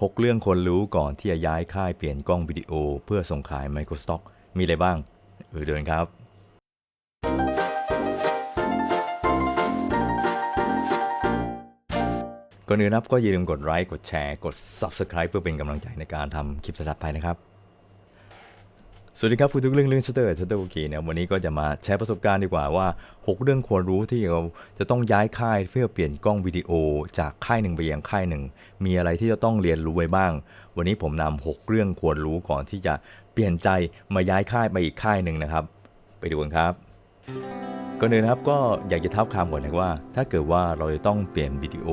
6 เรื่องคนรู้ก่อนที่จะย้ายค่ายเปลี่ยนกล้องวิดีโอ เพื่อส่งขาย Microstock มีอะไรบ้างเออเดินครับก่อนอื่นนะครับก็อย่าลืมกดไลค์กดแชร์กด Subscribe เพื่อเป็นกำลังใจในการทำคลิปถัดไปนะครับ สวัสดีครับคุณทุกเรื่องเรื่องชัตเตอร์ชัตเตอร์โอเคนะวันนี้ก็จะมาแชร์ประสบการณ์ดีกว่าว่า 6 เรื่องควรรู้ที่เราจะต้องย้ายค่ายเพื่อเปลี่ยนกล้องวิดีโอ จากค่ายหนึ่งไปยังค่ายหนึ่ง มีอะไรที่จะต้องเรียนรู้ไว้บ้าง วันนี้ผมนำ6เรื่องควรรู้ก่อนที่จะเปลี่ยนใจมาย้ายค่ายไปอีกค่ายหนึ่งนะครับ ไปดูกันครับก่อนอื่นครับก็อยากจะเท้าความก่อนนะว่า ถ้าเกิดว่าเราจะต้องเปลี่ยนวิดีโอ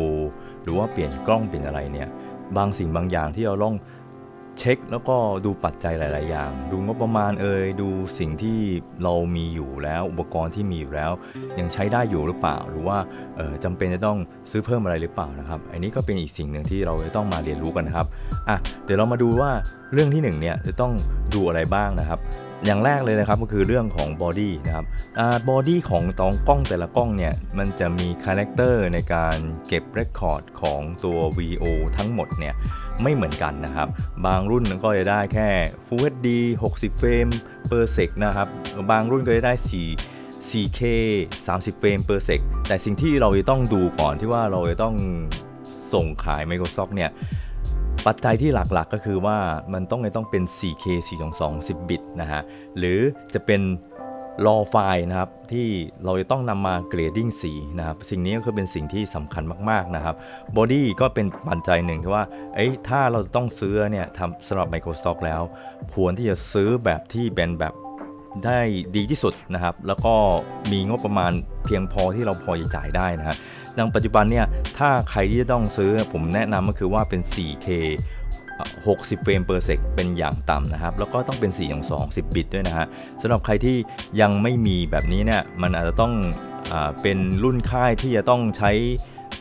หรือว่าเปลี่ยนกล้องเปลี่ยนอะไรเนี่ยบางสิ่งบางอย่างที่เราต้อง เช็คแล้วก็ดูปัจจัยหลาย ๆ อย่าง ดูงบประมาณเอ่ยดูสิ่งที่เรามีอยู่แล้วอุปกรณ์ที่มีอยู่แล้ว ยังใช้ได้อยู่หรือเปล่า หรือว่าเอ่อจำเป็นจะต้องซื้อเพิ่มอะไรหรือเปล่านะครับอันนี้ก็เป็นอีกสิ่งหนึ่งที่เราจะต้องมาเรียนรู้กันนะครับอะเดี๋ยวเรามาดูว่าเรื่องที่หนึ่งเนี่ยจะต้องดูอะไรบ้างนะครับอย่างแรกเลยนะครับก็คือเรื่องของบอดี้นะครับบอดี้ของตองกล้องแต่ละกล้องเนี่ยมันจะมีคาแรคเตอร์ในการเก็บเรคคอร์ดของตัววิดีโอทั้งหมดเนี่ย ไม่เหมือนกันนะครับ บางรุ่นก็จะได้แค่ Full HD 60 เฟรม per sec นะครับ บางรุ่นก็จะได้ 4 4K 30 เฟรม per sec แต่สิ่งที่เราจะต้องดูก่อนที่ว่าเราจะต้องส่งขาย Microsoft เนี่ย ปัจจัยที่หลักๆก็คือว่ามันต้องต้องเป็น 4K 422 10 บิตนะฮะ หรือจะเป็น raw ไฟล์นะครับที่เราจะต้องนำมาเกรดดิ้งสีนะครับสิ่งนี้ก็คือเป็นสิ่งที่สำคัญมากๆนะครับ body ก็เป็นปัจจัยหนึ่งที่ว่าเอ้ยถ้าเราต้องซื้อเนี่ยทำสำหรับ Microsoft แล้ว ควรที่จะซื้อแบบที่เป็นแบบได้ดีที่สุดนะครับ แล้วก็มีงบประมาณเพียงพอที่เราพอจะจ่ายได้นะฮะดังปัจจุบันเนี่ยถ้าใครที่จะต้องซื้อผมแนะนำก็คือว่าเป็น 4K 60 เฟรม per sec เป็นอย่างต่ำนะครับ แล้วก็ต้องเป็น4อย่าง2 10 บิตด้วยนะฮะสำหรับใครที่ยังไม่มีแบบนี้เนี่ย มันอาจจะต้องอเป็นรุ่นค่ายที่จะต้องใช้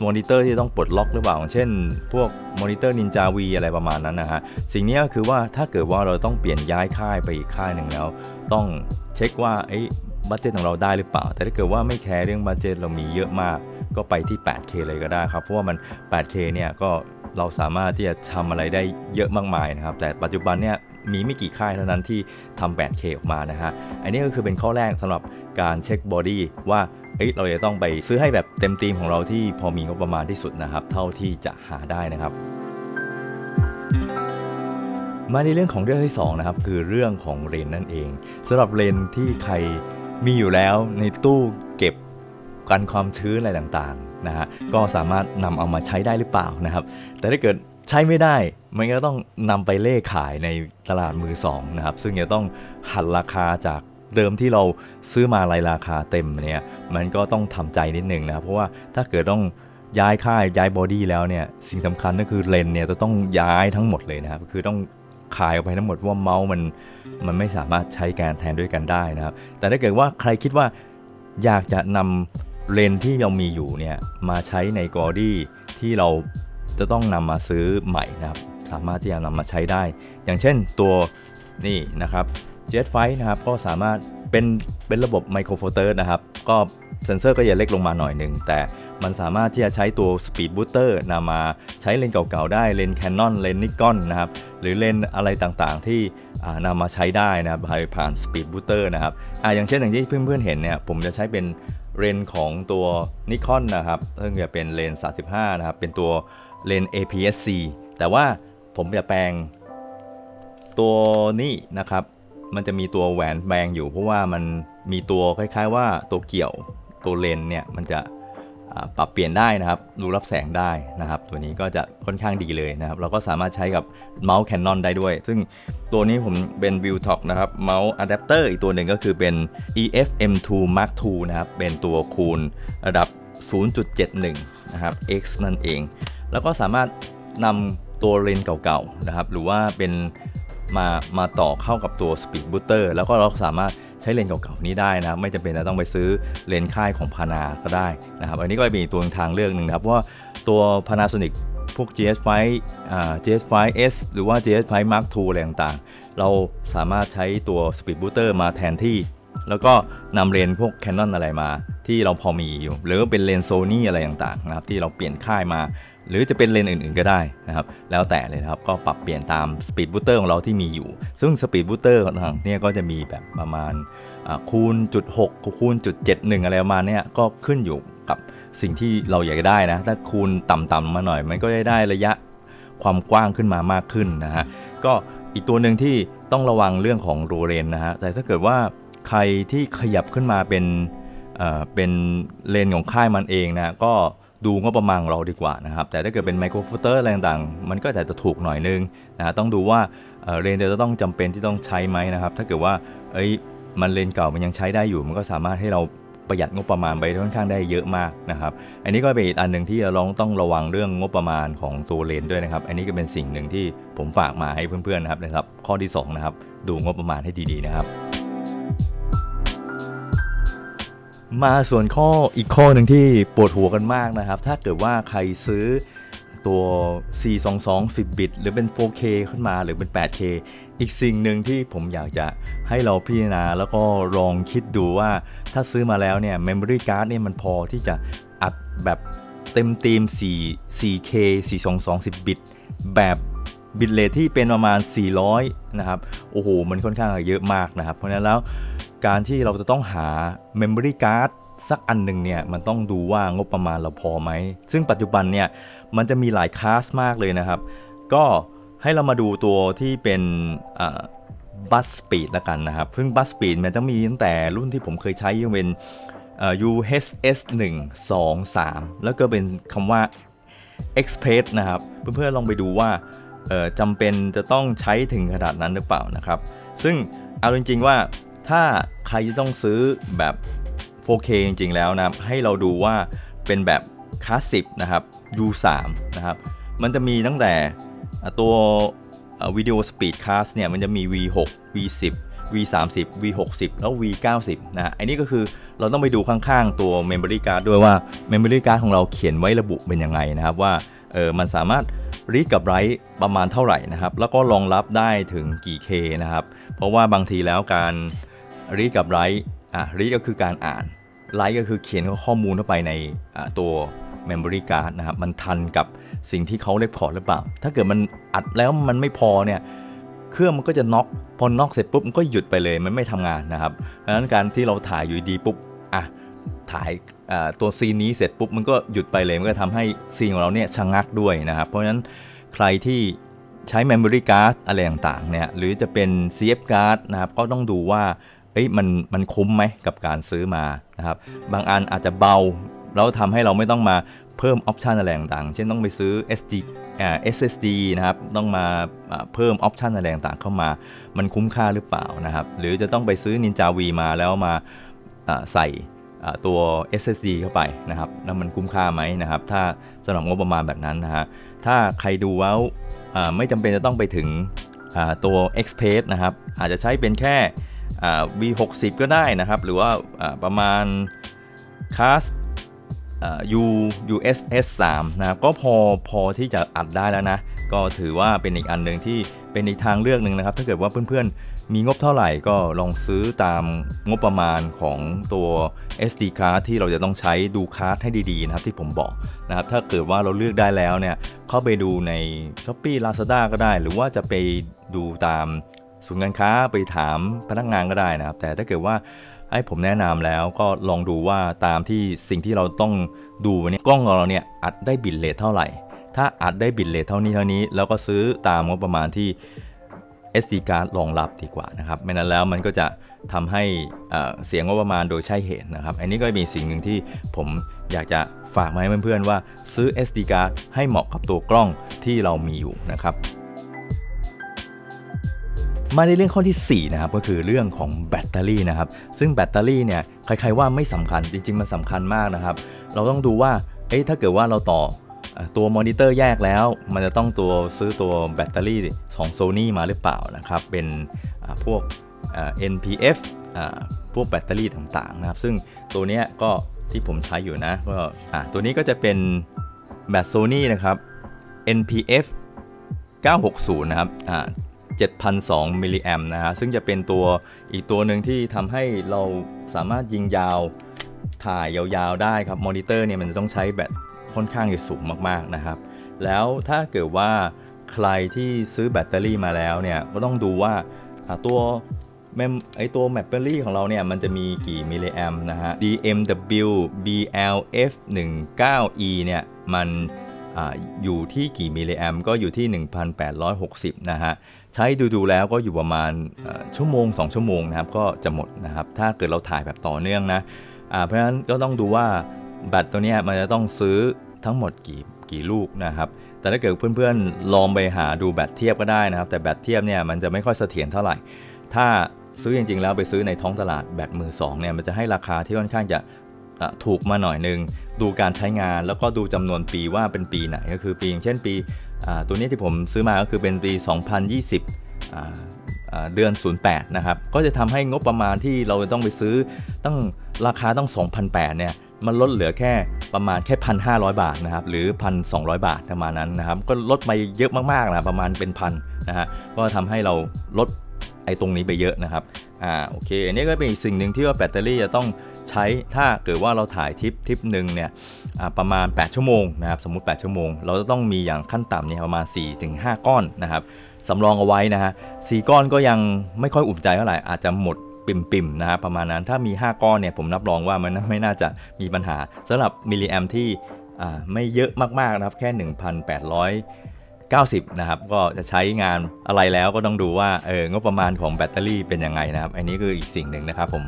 มอนิเตอร์ที่ต้องปลดล็อกหรือเปล่า เช่น พวกมอนิเตอร์ Ninja V อะไรประมาณนั้นนะฮะ สิ่งนี้ก็คือว่าถ้าเกิดว่าเราต้องเปลี่ยนย้ายค่ายไปอีกค่ายหนึ่งแล้ว ต้องเช็คว่าไอ้บัตเจตของเราได้หรือเปล่า แต่ถ้าเกิดว่าไม่แคร์เรื่องบัตเจตเรามีเยอะมาก ก็ไปที่ 8K เลยก็ได้ครับ เพราะว่ามัน 8K เนี่ยก็ เราสามารถที่จะทำอะไรได้เยอะมากมายนะครับ แต่ปัจจุบันเนี่ยมีไม่กี่ค่ายเท่านั้นที่ทำ 8K ออกมานะฮะ อันนี้ก็คือเป็นข้อแรกสำหรับการเช็คบอดี้ว่าเอ้ยเราจะต้องไปซื้อให้แบบเต็มธีมของเราที่พอมีงบประมาณที่สุดนะครับ เท่าที่จะหาได้นะครับ มาในเรื่องของเรื่องที่2นะครับคือเรื่องของเลนนั่นเองสำหรับเลนที่ใครมีอยู่แล้วในตู้เก็บกันความชื้นอะไรต่าง นะฮะก็สามารถนำเอามาใช้ได้หรือเปล่านะครับ แต่ถ้าเกิดใช้ไม่ได้ มันก็ต้องนำไปเล่ขายในตลาดมือสองนะครับ ซึ่งจะต้องหันราคาจากเดิมที่เราซื้อมาในราคาเต็มเนี่ย มันก็ต้องทำใจนิดนึงนะครับ เพราะว่าถ้าเกิดต้องย้ายค่ายย้ายบอดี้แล้วเนี่ย สิ่งสำคัญก็คือเลนเนี่ยจะต้องย้ายทั้งหมดเลยนะครับ คือต้องขายออกไปทั้งหมดว่าเมาส์มันมันไม่สามารถใช้การแทนด้วยกันได้นะครับ แต่ถ้าเกิดว่าใครคิดว่าอยากจะนำ เลนที่เรามีอยู่เนี่ยมาใช้ในบอดี้ที่เราจะต้องนำมาซื้อใหม่นะครับสามารถที่จะนำมาใช้ได้ อย่างเช่นตัวนี่นะครับ Jet f i นะครับก็สามารถเป็นเป็นระบบไมโครโฟเตอร์นะครับ ก็เซนเซอร์ก็จะเล็กลงมาหน่อยหนึ่งแต่มันสามารถที่จะใช้ตัว Speed Booster นำมาใช้เลนเก่าๆได้เลนส์ Canon เลนส์ Nikon นะครับหรือเลนอะไรต่างๆที่นำมาใช้ได้นะครับผ่าน Speed Booster นะครับอ่าอย่างเช่นอย่างที่เพื่อนๆเห็นเนี่ยผมจะใช้เป็น เลนของตัวนิคอนนะครับซึ่งจะเป็นเลนส์35 นะครับ เป็นตัวเลน APS-C แต่ว่าผมจะแปลงตัวนี้นะครับ มันจะมีตัวแหวนแบงอยู่ เพราะว่ามันมีตัวคล้ายๆว่าตัวเกี่ยวตัวเลนเนี่ยมันจะ ปรับเปลี่ยนได้นะครับ รูรับแสงได้นะครับ ตัวนี้ก็จะค่อนข้างดีเลยนะครับ เราก็สามารถใช้กับเมาส์ Canon ได้ด้วย ซึ่งตัวนี้ผมเป็น v i e w t o k นะครับ เมาส์อะแดปเตอร์อีกตัวหนึ่งก็คือเป็น EFM2 Mark II นะครับ เป็นตัวคูณระดับ 0.71 นะครับ X นั่นเอง แล้วก็สามารถนำตัวเลนส์เก่าๆนะครับ หรือว่าเป็นมามาต่อเข้ากับตัว Speed Booster แล้วก็เราสามารถ ใช้เลนส์เก่าๆนี้ได้นะครับไม่จำเป็นจะต้องไปซื้อเลนส์ค่ายของพานาก็ได้นะครับอันนี้ก็เป็นตัวทางเลือกหนึ่งนะครับว่าตัว Panasonic พวก GS5 อ่า GS5S หรือว่า GS5 Mark II อะไรต่างๆ เราสามารถใช้ตัว Speed Booster มาแทนที่ แล้วก็นำเลนพวก Canon อะไรมา ที่เราพอมีอยู่ หรือเป็นเลนส์ Sony อะไรต่างๆนะครับที่เราเปลี่ยนค่ายมา หรือจะเป็นเลนอื่นๆก็ได้นะครับ แล้วแต่เลยนะครับ ก็ปรับเปลี่ยนตามสปีดบูเตอร์ของเราที่มีอยู่ ซึ่งสปีดบูเตอร์ของเนี่ยก็จะมีแบบประมาณคูณจุดหกคูณจุดเจ็ดหนึ่งอะไรประมาณเนี้ยก็ขึ้นอยู่กับสิ่งที่เราอยากได้นะ ถ้าคูณต่ำๆมาหน่อย มันก็จะได้ระยะความกว้างขึ้นมามากขึ้นนะฮะ ก็อีกตัวหนึ่งที่ต้องระวังเรื่องของโรเรนนะฮะ แต่ถ้าเกิดว่าใครที่ขยับขึ้นมาเป็นเป็นเลนของค่ายมันเองนะ ก็ ดูงบประมาณเราดีกว่านะครับ แต่ถ้าเกิดเป็นไมโครฟูเตอร์อะไรต่างๆ มันก็อาจจะถูกหน่อยนึงนะต้องดูว่าเลนจะต้องจำเป็นที่ต้องใช้ไหมนะครับ ถ้าเกิดว่าเอ้ยมันเลนเก่ามันยังใช้ได้อยู่ มันก็สามารถให้เราประหยัดงบประมาณไปค่อนข้างได้เยอะมากนะครับ อันนี้ก็เป็นอีกอันหนึ่งที่เราต้องระวังเรื่องงบประมาณของตัวเลนด้วยนะครับ อันนี้ก็เป็นสิ่งหนึ่งที่ผมฝากมาให้เพื่อนๆนะครับนะครับ ข้อที่สองนะครับดูงบประมาณให้ดีๆนะครับ มาส่วนข้ออีกข้อหนึ่งที่ปวดหัวกันมากนะครับ ถ้าเกิดว่าใครซื้อตัว 422 10 บิต หรือเป็น 4K ขึ้นมาหรือเป็น 8K อีกสิ่งหนึ่งที่ผมอยากจะให้เราพิจารณาแล้วก็ลองคิดดูว่าถ้าซื้อมาแล้วเนี่ย memory card เนี่ยมันพอที่จะอัดแบบเต็มตีม 4 4K 422 10 บิต แบบบิตเรทที่เป็นประมาณ 400 นะครับ โอ้โห มันค่อนข้างเยอะมากนะครับ เพราะฉะนั้นแล้ว การที่เราจะต้องหา Memory Card สักอันหนึ่งเนี่ยมันต้องดูว่างบประมาณเราพอไหม ซึ่งปัจจุบันเนี่ยมันจะมีหลายคลาสมากเลยนะครับ ก็ให้เรามาดูตัวที่เป็นบัสสปีดละกันนะครับ ซึ่งบัสสปีดมันจะมีตั้งแต่รุ่นที่ผมเคยใช้ยังเป็นเอ่อ UHS 1 2 3 แล้วก็เป็นคำว่า Express นะครับ เพื่อนๆลองไปดูว่าจำเป็นจะต้องใช้ถึงขนาดนั้นหรือเปล่านะครับ ซึ่งเอาจริงๆว่า ถ้าใครจะต้องซื้อแบบ 4K จริงๆแล้วนะครับ ให้เราดูว่าเป็นแบบคลาสสิกนะครับ U3 นะครับ มันจะมีตั้งแต่ตัววิดีโอสปีดคลาสเนี่ยมันจะมี V6 V10 V30 V60 แล้ว V90 นะอันนี้ก็คือเราต้องไปดูข้างๆ ตัว Memory Card ด้วยว่า Memory Card ของเราเขียนไว้ระบุเป็นยังไงนะครับ ว่าเออมันสามารถรีดกับไรต์ประมาณเท่าไหร่นะครับ แล้วก็รองรับได้ถึงกี่ K นะครับ เพราะว่าบางทีแล้วการ รีดกับไรต์อะรีดก็คือการอ่านไรต์ก็คือเขียนข้อมูลเข้าไปในตัว Memory Card นะครับ มันทันกับสิ่งที่เขาเรียกพอร์ตหรือเปล่า ถ้าเกิดมันอัดแล้วมันไม่พอเนี่ย เครื่องมันก็จะน็อก พอน็อกเสร็จปุ๊บ มันก็หยุดไปเลย มันไม่ทำงานนะครับดังนั้นการที่เราถ่ายอยู่ดีปุ๊บ อะ ถ่ายตัวซีนนี้เสร็จปุ๊บ มันก็หยุดไปเลย มันก็ทำให้ซีนของเราเนี่ยชะงักด้วยนะครับ เพราะฉะนั้นใครที่ใช้ Memory Card อะไรต่างๆ เนี่ย หรือจะเป็น CF Card นะครับ ก็ต้องดูว่า เอ้ยมันมันคุ้มไหมกับการซื้อมานะครับบางอันอาจจะเบา แล้วทำให้เราไม่ต้องมาเพิ่มออปชันอะไรต่างๆ เช่นต้องไปซื้อ SD SSD นะครับต้องมาเพิ่มออปชันอะไรต่างๆเข้ามา มันคุ้มค่าหรือเปล่านะครับ หรือจะต้องไปซื้อ Ninja V มาแล้วมาใส่ตัว SSD เข้าไปนะครับแล้วมันคุ้มค่าไหมนะครับ ถ้าสำหรับงบประมาณแบบนั้นนะฮะถ้าใครดูแล้วอ่าไม่จำเป็นจะต้องไปถึงตัว Express นะครับอาจจะใช้เป็นแค่ V60 ก็ได้นะครับ หรือว่าประมาณค a s อ่า U USS 3นะครับก็พอพอที่จะอัดได้แล้วนะ ก็ถือว่าเป็นอีกอันหนึ่งที่เป็นอีกทางเลือกหนึ่งนะครับ ถ้าเกิดว่าเพื่อนๆ มีงบเท่าไหร่ก็ลองซื้อตามงบประมาณของตัว SD card ที่เราจะต้องใช้ดูคาร์ดให้ดีๆนะครับที่ผมบอกนะครับ ถ้าเกิดว่าเราเลือกได้แล้วเนี่ย เข้าไปดูใน Shopee Lazada ก็ได้ หรือว่าจะไปดูตาม ศูนย์การค้าไปถามพนักงานก็ได้นะครับ แต่ถ้าเกิดว่าให้ผมแนะนำแล้วก็ลองดูว่าตามที่สิ่งที่เราต้องดูเนี่ยกล้องของเราเนี่ยอัดได้บิตเรทเท่าไหร่ ถ้าอัดได้บิตเรทเท่านี้เท่านี้แล้วก็ซื้อตามงบประมาณที่ SD card รองรับดีกว่านะครับไม่นั้นแล้วมันก็จะทำให้เอ่อเสียงงบประมาณโดยใช่เหตุนะครับ อันนี้ก็มีสิ่งหนึ่งที่ผมอยากจะฝากมาให้เพื่อนๆว่าซื้อ SD card ให้เหมาะกับตัวกล้องที่เรามีอยู่นะครับ มาในเรื่องข้อที่ 4 นะครับก็คือเรื่องของแบตเตอรี่นะครับ ซึ่งแบตเตอรี่เนี่ยใครๆว่าไม่สำคัญจริงๆ มันสำคัญมากนะครับ เราต้องดูว่าเอ๊ะถ้าเกิดว่าเราต่อตัวมอนิเตอร์แยกแล้ว มันจะต้องตัวซื้อตัวแบตเตอรี่ของ Sony มาหรือเปล่านะครับ เป็นพวก NPF พวกแบตเตอรี่ต่างๆนะครับ ซึ่งตัวเนี้ยก็ที่ผมใช้อยู่นะก็ตัวนี้ก็จะเป็นแบต Sony นะครับ NPF 960 นะครับ 7,002มิลลิแอมนะฮะซึ่งจะเป็นตัวอีกตัวหนึ่งที่ทำให้เราสามารถยิงยาวถ่ายยาวๆได้ครับมอนิเตอร์เนี่ยมันต้องใช้แบตค่อนข้างจะสูงมากๆนะครับ แล้วถ้าเกิดว่าใครที่ซื้อแบตเตอรี่มาแล้วเนี่ยก็ต้องดูว่าตัวแมมไอตัวแบตเตอรี่ของเราเนี่ยมันจะมีกี่มิลลิแอมนะฮะ DMW BLF 19E เนี่ยมัน ออยู่ที่กี่มิลลิแอมก็อยู่ที่ 1,860 นะฮะ ใช้ดูๆแล้วก็อยู่ประมาณชั่วโมง 2 ชั่วโมงนะครับ ก็จะหมดนะครับ ถ้าเกิดเราถ่ายแบบต่อเนื่องนะเพราะฉะนั้นก็ต้องดูว่าแบตตัวนี้มันจะต้องซื้อทั้งหมดกี่กี่ลูกนะครับ แต่ถ้าเกิดเพื่อนๆลองไปหาดูแบตเทียบก็ได้นะครับ แต่แบตเทียบเนี่ยมันจะไม่ค่อยเสถียรเท่าไหร่ ถ้าซื้อจริงๆแล้วไปซื้อในท้องตลาดแบตมือสองเนี่ยมันจะให้ราคาที่ค่อนข้างจะ ถูกมาหน่อยนึง ดูการใช้งานแล้วก็ดูจำนวนปีว่าเป็นปีไหนก็คือปีอย่างเช่นปีตัวนี้ที่ผมซื้อมาก็คือเป็นปี 2020 เดือน 08 นะครับ ก็จะทำให้งบประมาณที่เราต้องไปซื้อตั้งราคาต้อง2,008เนี่ยมันลดเหลือแค่ประมาณแค่ 1,500 บาทนะครับหรือ 1,200 บาทประมาณนั้นนะครับ ก็ลดไปเยอะมากๆนะประมาณเป็นพันนะฮะก็ทำให้เราลดไอ้ตรงนี้ไปเยอะนะครับอ่าโอเคอันนี้ก็เป็นอีกสิ่งหนึ่งที่ว่าแบตเตอรี่จะต้อง ใช้ถ้าเกิดว่าเราถ่ายทริปทริปหนึ่งเนี่ยประมาณ 8 ชั่วโมงนะครับสมมุติ 8 ชั่วโมง เราจะต้องมีอย่างขั้นต่ำเนี่ยประมาณ 4-5 ก้อนนะครับสำรองเอาไว้นะฮะสก้อนก็ยังไม่ค่อยอุ่นใจเท่าไหร่อาจจะหมดปิ่มๆนะครับประมาณนั้นถ้ามี 5 ก้อนเนี่ยผมรับรองว่ามันไม่น่าจะมีปัญหาสำหรับมิลลิแอมที่ไม่เยอะมากๆนะครับแค่ 1,890 นะครับ ก็จะใช้งานอะไรแล้วก็ต้องดูว่า เอองบประมาณของแบตเตอรี่เป็นยังไงนะครับ อันนี้คืออีกสิ่งหนึ่งนะครับผม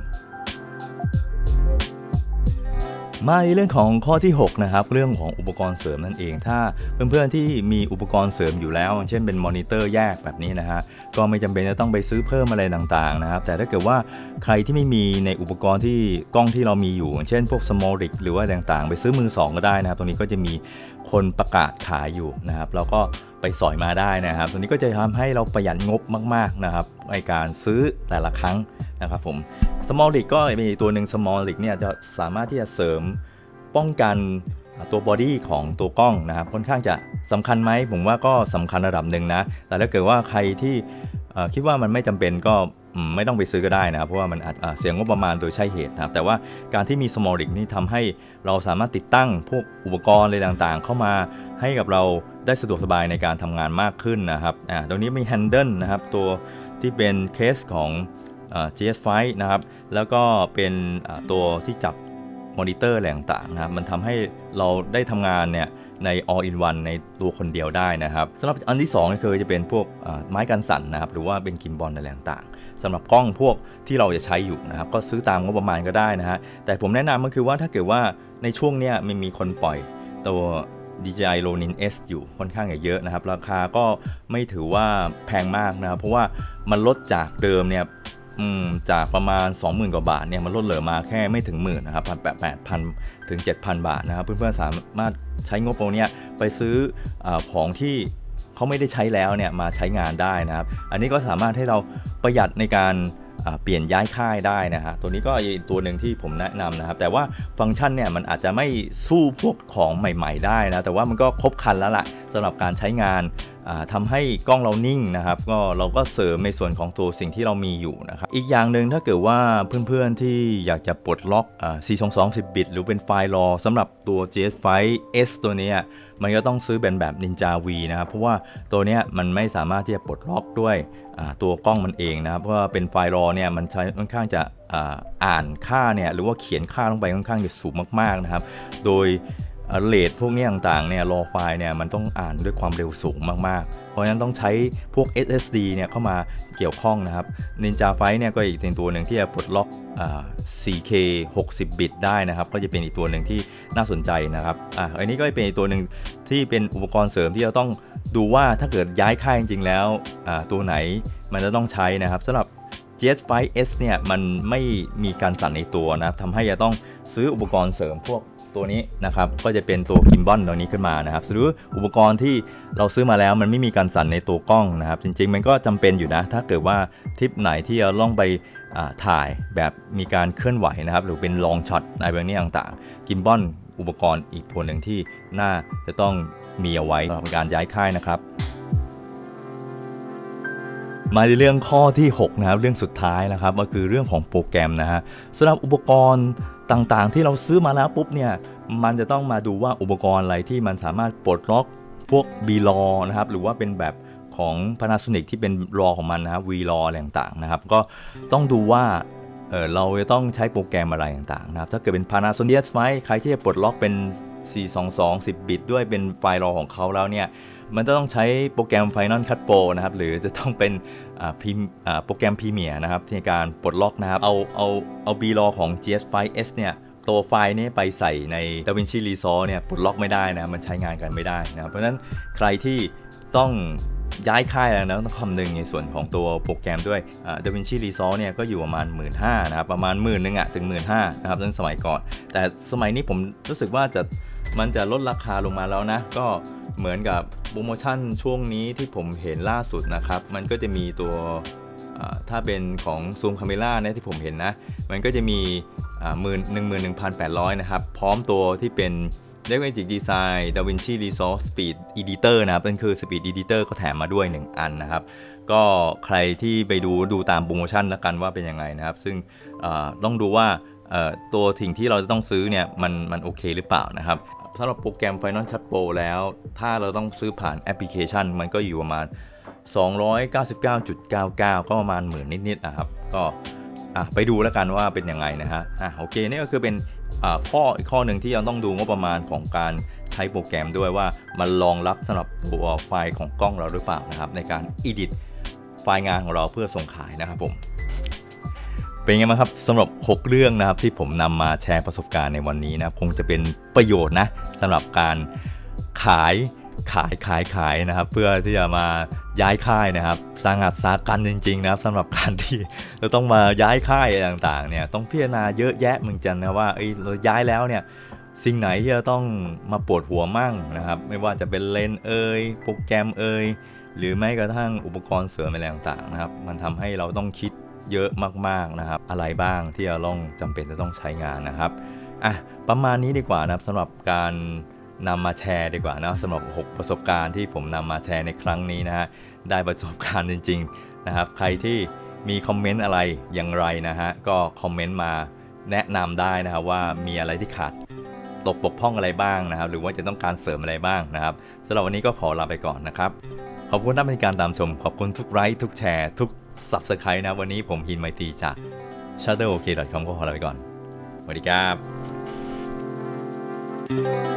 มาในเรื่องของข้อที่ 6 นะครับ เรื่องของอุปกรณ์เสริมนั่นเอง ถ้าเพื่อนๆที่มีอุปกรณ์เสริมอยู่แล้ว เช่นเป็นมอนิเตอร์แยกแบบนี้นะฮะก็ไม่จำเป็นจะต้องไปซื้อเพิ่มอะไรต่างๆนะครับ แต่ถ้าเกิดว่าใครที่ไม่มีในอุปกรณ์ที่กล้องที่เรามีอยู่ เช่นพวก small rig หรือว่าต่างๆ ไปซื้อมือ 2 ก็ได้นะครับ ตรงนี้ก็จะมีคนประกาศขายอยู่นะครับเราก็ไปสอยมาได้นะครับ ตรงนี้ก็จะทำให้เราประหยัดงบมาก ๆนะครับในการซื้อแต่ละครั้งนะครับผม small rig ก็มีตัวหนึ่ง small rig เนี่ยจะสามารถที่จะเสริมป้องกันตัวบอดี้ของตัวกล้องนะครับค่อนข้างจะสำคัญไหมผมว่าก็สำคัญระดับหนึ่งนะ แต่ถ้าเกิดว่าใครที่คิดว่ามันไม่จำเป็นก็ไม่ต้องไปซื้อก็ได้นะครับเพราะว่ามันอาจเสียงงบประมาณโดยใช่เหตุนะครับแต่ว่าการที่มี small rig นี่ทำให้เราสามารถติดตั้งพวกอุปกรณ์อะไรต่างๆ เข้ามาให้กับเราได้สะดวกสบายในการทำงานมากขึ้นนะครับอ่าตรงนี้มี handle นะครับตัวที่เป็นเคสของ GS5 นะครับแล้วก็เป็นตัวที่จับมอนิเตอร์อะไรต่างๆนะครับมันทำให้เราได้ทำงานเนี่ยใน all in one ในตัวคนเดียวได้นะครับสำหรับอันที่2ก็คือจะเป็นพวกไม้กันสั่นนะครับหรือว่าเป็นกิมบอลอะไรต่างๆสำหรับกล้องพวกที่เราจะใช้อยู่นะครับก็ซื้อตามงบประมาณก็ได้นะฮะแต่ผมแนะนำก็คือว่าถ้าเกิดว่าในช่วงเนี้ยมันมีคนปล่อยตัว DJI Ronin S อยู่ค่อนข้างเยอะนะครับ ราคาก็ไม่ถือว่าแพงมากนะครับ เพราะว่ามันลดจากเดิมเนี่ย อืมจากประมาณ 20,000 กว่าบาทเนี่ยมันลดเหลือมาแค่ไม่ถึงหมื่นนะครับพันแปดแปดพันถึง 7,000 บาทนะครับ เพื่อนๆสามารถใช้งบตรงนี้ไปซื้ออของที่เขาไม่ได้ใช้แล้วเนี่ยมาใช้งานได้นะครับ อันนี้ก็สามารถให้เราประหยัดในการ เปลี่ยนย้ายค่ายได้นะฮะตัวนี้ก็อีกตัวหนึ่งที่ผมแนะนำนะครับ แต่ว่าฟังก์ชันเนี่ยมันอาจจะไม่สู้พวกของใหม่ ๆ ได้นะแต่ว่ามันก็ครบครันแล้วล่ะสำหรับการใช้งานอ่าทำให้กล้องเรานิ่งนะครับ ก็เราก็เสริมในส่วนของตัวสิ่งที่เรามีอยู่นะครับ อีกอย่างหนึ่งถ้าเกิดว่าเพื่อนๆที่อยากจะปลดล็อก422 10บิตหรือเป็นไฟล์รอสำหรับตัว GS5 S ตัวนี้ มันก็ต้องซื้อเป็นแบบ Ninja V นะครับ เพราะว่าตัวเนี้ยมันไม่สามารถที่จะปลดล็อกด้วยตัวกล้องมันเองนะครับ เพราะว่าเป็นไฟล์รอเนี่ยมันใช้ค่อนข้างจะอ่านค่าเนี่ยหรือว่าเขียนค่าลงไปค่อนข้างจะสูงมากๆนะครับ โดย เลทพวกนี้ต่างๆเนี่ยรอไฟล์เนี่ยมันต้องอ่านด้วยความเร็วสูงมากๆ เพราะฉะนั้นต้องใช้พวก SSD เนี่ยเข้ามาเกี่ยวข้องนะครับ Ninja f i เนี่ยก็อีกตัวหนึ่งที่จะปลดล็อก 4K 60 บิตได้นะครับ ก็จะเป็นอีกตัวหนึ่งที่น่าสนใจนะครับอะอันนี้ก็เป็นอีกตัวหนึ่งที่เป็นอุปกรณ์เสริมที่เราต้องดูว่าถ้าเกิดย้ายค่ายจริงๆแล้วตัวไหนมันจะต้องใช้นะครับสำหรับ GS5S เนี่ยมันไม่มีการสั่นในตัวนะครับทำให้จะต้องซื้ออุปกรณ์เสริมพวก ตัวนี้นะครับก็จะเป็นตัวกิมบอลตัวนี้ขึ้นมานะครับหรืออุปกรณ์ที่เราซื้อมาแล้วมันไม่มีการสั่นในตัวกล้องนะครับ จริง ๆ มันก็จำเป็นอยู่นะ ถ้าเกิดว่าทริปไหนที่เราล่องไปถ่ายแบบมีการเคลื่อนไหวนะครับ หรือเป็นลองช็อตในแบบนี้ต่างๆ กิมบอลอุปกรณ์อีกตัวหนึ่งที่น่าจะต้องมีเอาไว้สำหรับการย้ายค่ายนะครับมาในเรื่องข้อที่ 6 นะครับ เรื่องสุดท้ายนะครับ ก็คือเรื่องของโปรแกรมนะฮะสำหรับอุปกรณ์ ต่างๆ ที่เราซื้อมาแล้วปุ๊บเนี่ยมันจะต้องมาดูว่าอุปกรณ์อะไรที่มันสามารถปลดล็อกพวก b l a w นะครับหรือว่าเป็นแบบของ Panasonic ที่เป็นรอของมันนะครับ v l a w อะไรต่างๆนะครับ ก็ต้องดูว่าเเราจะต้องใช้โปรแกรมอะไรต่างๆนะครับ ถ้าเกิดเป็น Panasonic ไฟใครที่จะปลดล็อกเป็น 422 10 บิตด้วยเป็นไฟล์รอของเขาแล้วเนี่ย มันจะต้องใช้โปรแกรม Final Cut Pro นะครับ หรือจะต้องเป็นโปรแกรม Premiere นะครับในการปลดล็อกนะครับ เอาเอาเอา B r a w ของ GS5S เนี่ยตัวไฟล์นี้ไปใส่ใน DaVinci Resolve เนี่ยปลดล็อกไม่ได้นะ มันใช้งานกันไม่ได้นะ เพราะฉะนั้นใครที่ต้องย้ายค่ายแล้วนะต้องคำนึงในส่วนของตัวโปรแกรมด้วยอ่า DaVinci Resolve เนี่ยก็อยู่ประมาณ 1 5ื่นนะครับ ประมาณหมื่นนึงอะถึง 1 5ื่นนะครับตั้งสมัยก่อน แต่สมัยนี้ผมรู้สึกว่าจะ มันจะลดราคาลงมาแล้วนะ ก็เหมือนกับโปรโมชั่นช่วงนี้ที่ผมเห็นล่าสุดนะครับ มันก็จะมีตัวถ้าเป็นของ Zoom Camera เนี่ยที่ผมเห็นนะ มันก็จะมีหมื่นหนึ่งหมื่นหนึ่งพันแปดร้อยนะครับ พร้อมตัวที่เป็น d a v i n c i Design DaVinci Resolve Speed Editor นะครับนั่นคือ Speed Editor ก็แถมมาด้วย 1 อันนะครับ ก็ใครที่ไปดูดูตามโปรโมชั่นแล้วกันว่าเป็นยังไงนะครับ ซึ่งต้องดูว่าตัวสิ่งที่เราจะต้องซื้อเนี่ยมันมันโอเคหรือเปล่านะครับ สำหรับโปรแกรม Final Cut Pro แล้ว ถ้าเราต้องซื้อผ่านแอปพลิเคชัน มันก็อยู่ประมาณ 299.99 ก็ประมาณหมื่นนิดๆนะครับ ก็ไปดูแล้วกันว่าเป็นยังไงนะฮะอะโอเคนี่ก็คือเป็นอ่าข้ออีกข้อหนึ่งที่เราต้องดูงบประมาณของการใช้โปรแกรมด้วยว่ามันรองรับสำหรับตัวไฟล์ของกล้องเราหรือเปล่านะครับ ในการ edit ไฟล์งานของเราเพื่อส่งขายนะครับผม เป็นไงบ้างครับสำหรับ 6 เรื่องนะครับที่ผมนำมาแชร์ประสบการณ์ในวันนี้นะคงจะเป็นประโยชน์นะสำหรับการขายขายขายขายนะครับ เพื่อที่จะมาย้ายค่ายนะครับสร้างอัดสากันจริงๆนะครับสำหรับการที่เราต้องมาย้ายค่ายต่างๆเนี่ยต้องพิจารณาเยอะแยะมือนกันนะว่าเอ้ยเราย้ายแล้วเนี่ยสิ่งไหนที่จะต้องมาปวดหัวมั่งนะครับ ไม่ว่าจะเป็นเลนเอ่ยโปรแกรมเอ่ยหรือแม้กระทั่งอุปกรณ์เสริมอะไรต่างๆนะครับ มันทำให้เราต้องคิด เยอะมากๆนะครับ อะไรบ้างที่เราต้องจำเป็นจะต้องใช้งานนะครับอะประมาณนี้ดีกว่านะครับสำหรับการนำมาแชร์ดีกว่านะสำหรับ 6 ประสบการณ์ที่ผมนำมาแชร์ในครั้งนี้นะฮะได้ประสบการณ์จริง ๆนะครับ ใครที่มีคอมเมนต์อะไรอย่างไรนะฮะก็คอมเมนต์มาแนะนำได้นะครับว่ามีอะไรที่ขาดตกบกพร่องอะไรบ้างนะครับ หรือว่าจะต้องการเสริมอะไรบ้างนะครับสำหรับวันนี้ก็ขอลาไปก่อนนะครับ ขอบคุณท่านในการตามชม ขอบคุณทุกไลค์ทุกแชร์ ทุก Subscribe นะ วันนี้ผมฮินไมตีจาก shutterok.com ก็ขอลาไปก่อนสวัสดีครับ